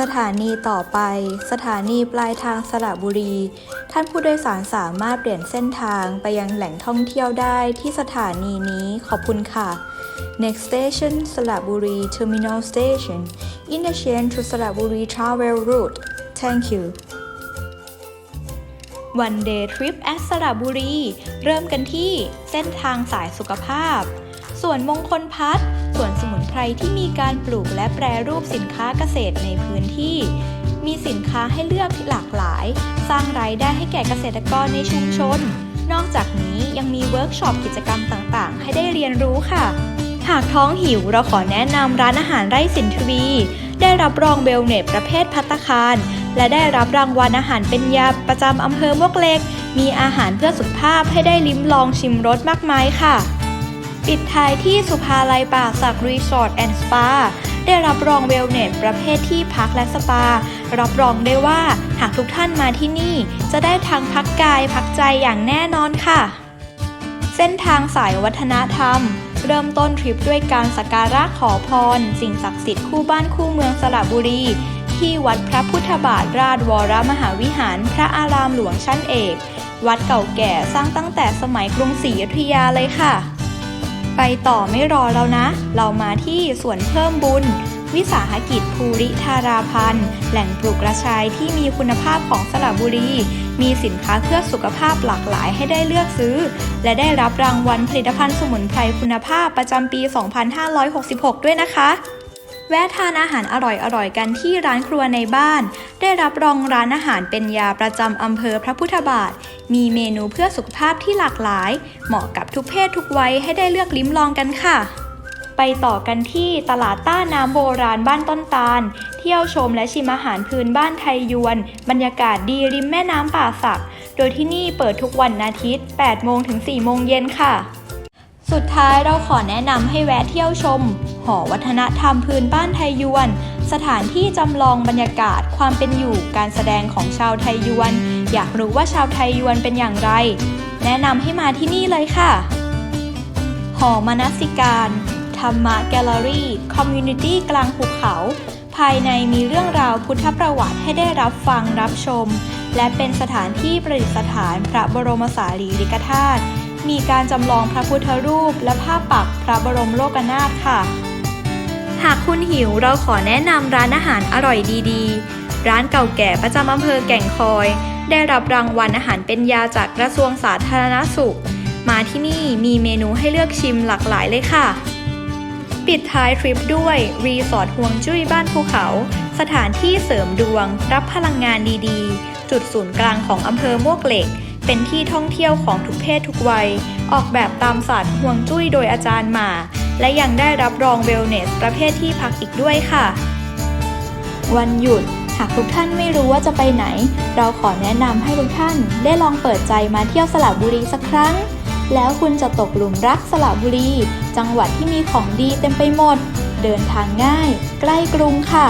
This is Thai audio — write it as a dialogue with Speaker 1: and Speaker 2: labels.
Speaker 1: สถานีต่อไป สถานีปลายทางสระบุรี ท่านผู้โดยสารสามารถเปลี่ยนเส้นทางไปยังแหล่งท่องเที่ยวได้ที่สถานีนี้ขอบคุณค่ะ Next station สระบุรี Terminal Station Interchange to สระบุรี Travel Route Thank you One day trip at สระบุรี เริ่มกันที่เส้นทางสายสุขภาพ ส่วนมงคลพัฒน์ส่วนสมุน รที่มีการปลูกและแปรรูปสินค้าเกษตรในพื้นที่ มีสินค้าให้เลือกหลากหลาย สร้างรายได้ให้แก่เกษตรกรในชุมชน นอกจากนี้ยังมีเวิร์กช็อปกิจกรรมต่างๆ ให้ได้เรียนรู้ค่ะหากท้องหิวเราขอแนะนำร้านอาหารไร่สินทวี ได้รับรองเบลเนตประเภทพัตคาร และได้รับรางวัลอาหารเป็นยาประจำอำเภอมวกเล็ก มีอาหารเพื่อสุขภาพให้ได้ลิ้มลองชิมรสมากมายค่ะ ปิดท้ายที่สุภาลัยป่าศักรีสอร์ทแอนด์สปาได้รับรองเวลเนสประเภทที่พักและสปา รับรองได้ว่าหากทุกท่านมาที่นี่ จะได้ทั้งพักกายพักใจอย่างแน่นอนค่ะ เส้นทางสายวัฒนธรรม เริ่มต้นทริปด้วยการสักการะขอพร สิ่งศักดิ์สิทธิ์คู่บ้านคู่เมืองสระบุรี ที่วัดพระพุทธบาทราชวรมหาวิหารพระอารามหลวงชั้นเอก วัดเก่าแก่สร้างตั้งแต่สมัยกรุงศรีอยุธยาเลยค่ะ ไปต่อไม่รอแล้วนะ เรามาที่สวนเพิ่มบุญ วิสาหกิจภูริธาราพันธ์ แหล่งปลูกกระชายที่มีคุณภาพของสระบุรี มีสินค้าเพื่อสุขภาพหลากหลายให้ได้เลือกซื้อ และได้รับรางวัลผลิตภัณฑ์สมุนไพรคุณภาพประจำปี 2566 ด้วยนะคะแวะทานอาหารอร่อยๆ กันที่ร้านครัวในบ้าน ได้รับรองร้านอาหารเป็นยาประจำอำเภอพระพุทธบาท มีเมนูเพื่อสุขภาพที่หลากหลาย เหมาะกับทุกเพศทุกวัยให้ได้เลือกลิ้มลองกันค่ะ ไปต่อกันที่ตลาดต้าน้ำโบราณบ้านต้นตาล เที่ยวชมและชิมอาหารพื้นบ้านไทยยวน บรรยากาศดีริมแม่น้ำป่าสัก โดยที่นี่เปิดทุกวันอาทิตย์ 8 โมงถึง 4 โมงเย็นค่ะ สุดท้ายเราขอแนะนำให้แวะเที่ยวชม หอวัฒนธรรมพื้นบ้านไทยยวน สถานที่จำลองบรรยากาศความเป็นอยู่การแสดงของชาวไทยยวน อยากรู้ว่าชาวไทยยวนเป็นอย่างไร แนะนำให้มาที่นี่เลยค่ะ หอมนสิการ ธรรมะแกลเลอรี่ คอมมูนิตี้กลางภูเขา ภายในมีเรื่องราวพุทธประวัติให้ได้รับฟังรับชม และเป็นสถานที่ประดิษฐานพระบรมสารีริกธาตุมีการจำลองพระพุทธรูปและภาพปักพระบรมโลกนาถค่ะ หากคุณหิวเราขอแนะนำร้านอาหารอร่อยดีๆ ร้านเก่าแก่ประจำอำเภอแก่งคอย ได้รับรางวัลอาหารเป็นยาจากกระทรวงสาธารณสุข มาที่นี่มีเมนูให้เลือกชิมหลากหลายเลยค่ะ ปิดท้ายทริปด้วยรีสอร์ทห่วงจุ้ยบ้านภูเขา สถานที่เสริมดวง รับพลังงานดีๆ จุดศูนย์กลางของอำเภอมวกเหล็กเป็นที่ท่องเที่ยวของทุกเพศทุกวัย ออกแบบตามศาสตร์ห่วงจุ้ยโดยอาจารย์หมา และยังได้รับรองเวลเนสประเภทที่พักอีกด้วยค่ะ วันหยุด หากทุกท่านไม่รู้ว่าจะไปไหน เราขอแนะนำให้ทุกท่านได้ลองเปิดใจมาเที่ยวสระบุรีสักครั้ง แล้วคุณจะตกหลุมรักสระบุรี จังหวัดที่มีของดีเต็มไปหมด เดินทางง่าย ใกล้กรุงค่ะ